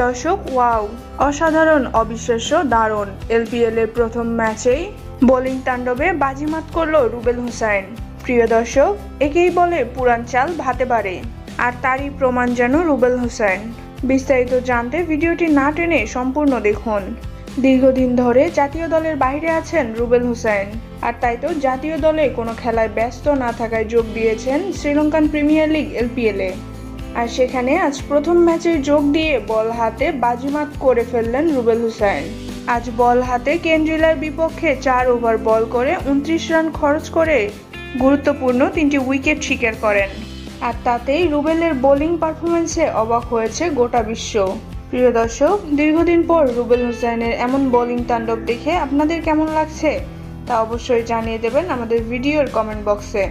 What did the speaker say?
দর্শক, ওয়াও, অসাধারণ, অবিশ্বাস্য, দারুণ। এলপিএল এর প্রথম ম্যাচেই বোলিং তাণ্ডবে বাজিমাত করল রুবেল হোসেন প্রিয় দর্শক, একেই বলে পুরান চাল ভাতে পারে আর তারই প্রমাণ যেন রুবেল হোসেন বিস্তারিত জানতে ভিডিওটি না টেনে সম্পূর্ণ দেখুন। দীর্ঘদিন ধরে জাতীয় দলের বাইরে আছেন রুবেল হোসেন আর তাই তো জাতীয় দলে কোনো খেলায় ব্যস্ত না থাকায় যোগ দিয়েছেন শ্রীলঙ্কান প্রিমিয়ার লিগ এলপিএলে আর সেখানে আজ প্রথম ম্যাচে যোগ দিয়ে বল হাতে বাজিমাত করে ফেললেন রুবেল হুসাইন। আজ বল হাতে কেন্দ্রিলার বিপক্ষে চার ওভার বল করে উনত্রিশ রান খরচ করে গুরুত্বপূর্ণ তিনটি উইকেট শিকার করেন। আর তাতেই রুবেলের বোলিং পারফরমেন্সে অবাক হয়েছে গোটা বিশ্ব। প্রিয় দর্শক, দীর্ঘদিন পর রুবেল হুসাইনের এমন বোলিং তাণ্ডব দেখে আপনাদের কেমন লাগছে তা অবশ্যই জানিয়ে দেবেন আমাদের ভিডিওর কমেন্ট বক্সে।